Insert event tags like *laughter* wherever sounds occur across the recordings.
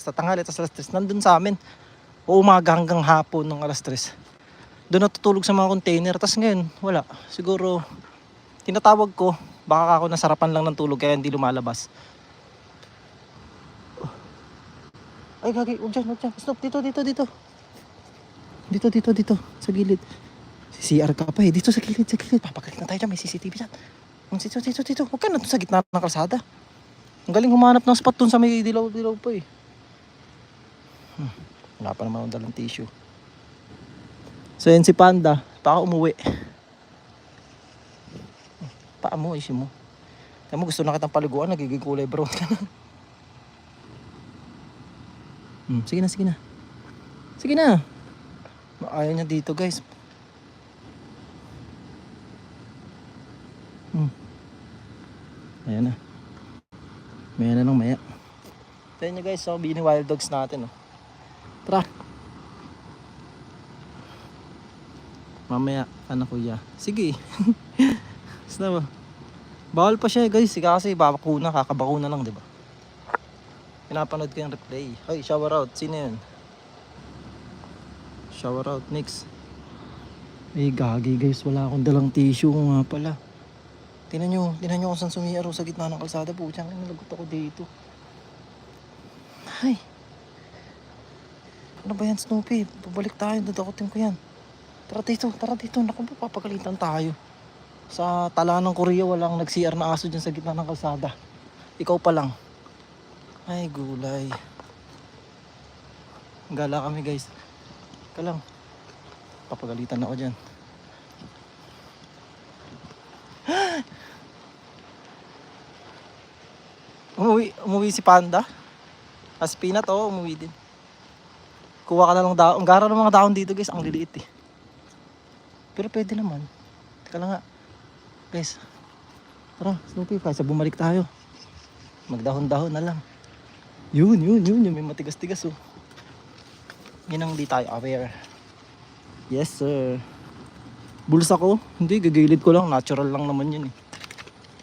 sa tanghali, tapos alas 3, nandun sa amin. O umaga hanggang hapon ng alas 3. Doon natutulog sa mga container. Tapos ngayon, wala. Siguro, tinatawag ko, baka ako nasarapan lang ng tulog kaya hindi lumalabas. Ay, gagi, huwag dyan, huwag dyan. Stop, dito, dito, dito. Dito, dito, dito. Sa gilid. Si CR ka pa eh. Dito sa gilid, sa gilid. Papagalit na tayo dyan, may CCTV dyan. Dito, dito, dito. Huwag ka na sa gitna ng kalsada. Ang galing humanap ng spot dun sa may dilaw-dilaw pa eh. Hmm. Wala pa naman dalang tissue. So yun si Panda, baka umuwi. Paa mo, isin mo. Alam mo, gusto na kitang paliguan, nagiging kulay brown ka na. Hmm, sige na, sige na. Sige na. Ayaw niya dito, guys. Hmm. Ayan na. Maya na lang maya. Tignan nyo guys, so bini wild dogs natin. Oh. Tara. Mamaya, ano kuya? Sige. *laughs* Basta ba? Bawal pa siya guys, Sige kasi babakuna, kakabakuna lang, di ba? Pinapanood ko yung replay. Hoy, shower out. Sino yun? Shower out, next. Eh, gagi guys, wala akong dalang tissue nga pala. Tinan nyo, tinan nyo kung saan sumiyaro sa gitna ng kalsada po. Diyan, nalagot ako dito. Ay. Ano ba yan, Snoopy? Pabalik tayo, dadakutin ko yan. Tara dito, tara dito. Naku papagalitan tayo. Sa tala ng Korea, walang nag-CR na aso dyan sa gitna ng kalsada. Ikaw pa lang. Ay, gulay. Gala kami, guys. Ika lang. Papagalitan ako dyan. *gasps* Umuwi, umuwi si Panda. As Peanut, oo, umuwi din. Kuha ka na ng daon. Gara ng mga daon dito, guys. Ang liliit eh. Pero pwede naman. Teka lang nga. Guys. Tara, Snoopy, kaysa bumalik tayo. Magdahon-dahon na lang. Yun, yun, yun. Yung may matigas-tigas, oh. Yun ang di tayo aware. Yes, sir. Bulsa ko? Hindi, gagilid ko lang. Natural lang naman yun eh.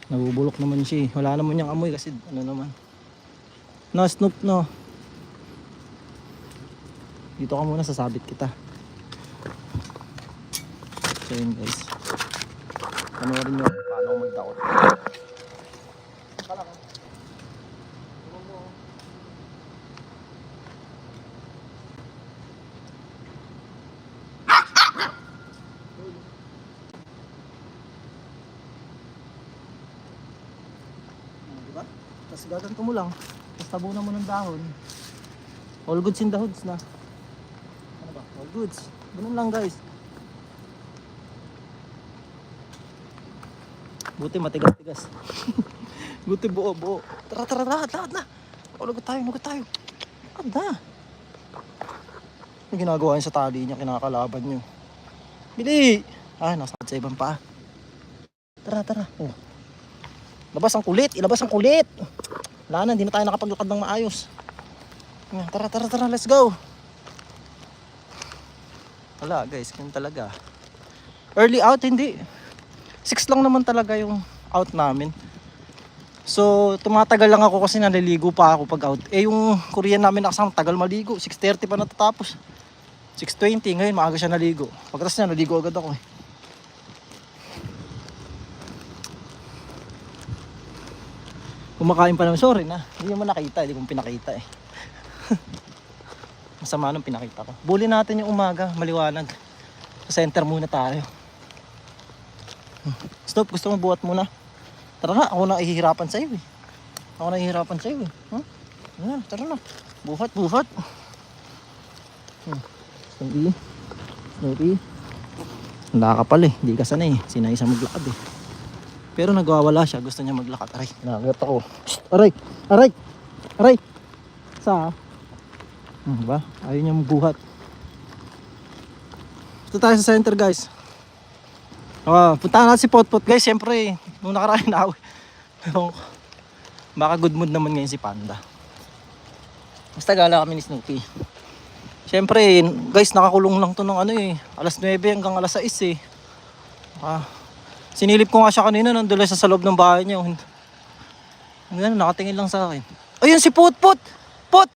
Nabubulok naman siya eh. Wala naman yung amoy kasi ano naman. No, Snoop, no. Dito ka muna, sasabit kita. So yun guys. Panoorin nyo paano ako magdakot. Diba? Tapos gaganto mo lang. Tapos tabunan mo ng dahon. All goods in the hoods na. Goods. Ganun lang guys. Buti matigas-tigas. *laughs* Buti buo-buo. Tara, tara, lahat, lahat na. O, lagot tayo, lagot tayo. Lahat na. Yung ginagawa niya sa tali niya, kinakalaban niyo. Bili! Ah, nasa sa ibang paa. Tara, tara. Oh. Labas ang kulit, ilabas ang kulit. Wala na, hindi na tayo nakapaglakad ng maayos. Tara, tara, tara, let's go. Wala guys, ganun talaga. Early out, hindi. Six lang naman talaga yung out namin. So, tumatagal lang ako kasi naliligo pa ako pag out. Eh, yung Korean namin nakasama, tagal maligo. 6.30 pa natatapos. 6.20, ngayon maaga siya naligo. Pagkatapos niya, naligo agad ako eh. Kumakain pa naman. Sorry na. Hindi mo nakita. Hindi ko pinakita eh. *laughs* Masama nung pinakita ko. Bully natin yung umaga. Maliwanag. Sa center muna tayo. Hmm. Stop. Gusto mo buhat muna? Tara na. Ako na ihihirapan sa'yo eh. Ako na ihihirapan sa'yo eh. Huh? Ayan, tara na. Buhat, buhat. Hmm. Snoopy. Snoopy. Wala ka pala eh. Hindi ka sanay eh. Sinay sa maglakad eh. Pero nagwawala siya. Gusto niya maglakad. Aray, nakagat ako. Shh! Aray! Aray! Aray! Sa? Hmm, ba? Ayaw niya magbuhat. Ito tayo sa center guys. Ah, puntahan natin si Potpot guys. Siyempre, nung nakaraan *laughs* na ko. Baka good mood naman ngayon si Panda. Basta gala kami ni Snoopy. Siyempre, guys, nakakulong lang to ng ano eh. Alas 9 hanggang alas 6 eh. Ah, Sinilip ko nga siya kanina, nandun lang siya sa loob ng bahay niya. Ano, nakatingin lang sa akin. Ayun si Putput!